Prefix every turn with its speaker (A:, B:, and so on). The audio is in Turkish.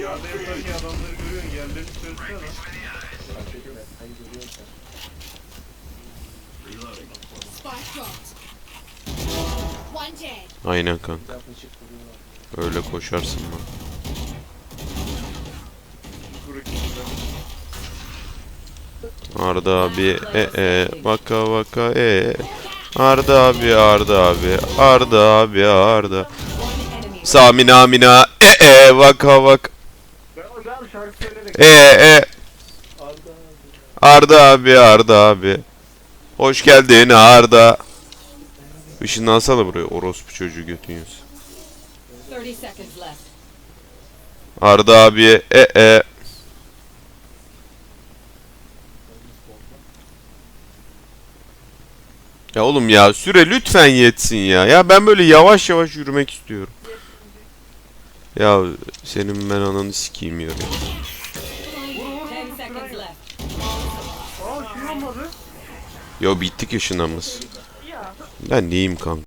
A: Yaparken adamları görüyorsun yerlerini söylesene lan.
B: Spike dropped. One dead.
C: Aynen kanka. Öyle koşarsın lan. Arda abi e e vaka vaka e Arda abi Arda abi Arda abi Arda Samina mina e e vaka vaka
A: Şarkı söyleyerek.
C: e e Arda abi Arda abi Hoş geldin Arda Işını alsana buraya orospu çocuğu götün yiyorsun.
D: 30 seconds left.
C: Arda abi e e Ya oğlum ya süre lütfen yetsin ya. Ya ben böyle yavaş yavaş yürümek istiyorum. Ya senin ben ananı sikeyim ya.
D: 10 seconds left.
A: Aa şey.
C: Ya bittik yaşınamız. Ben neyim kanka?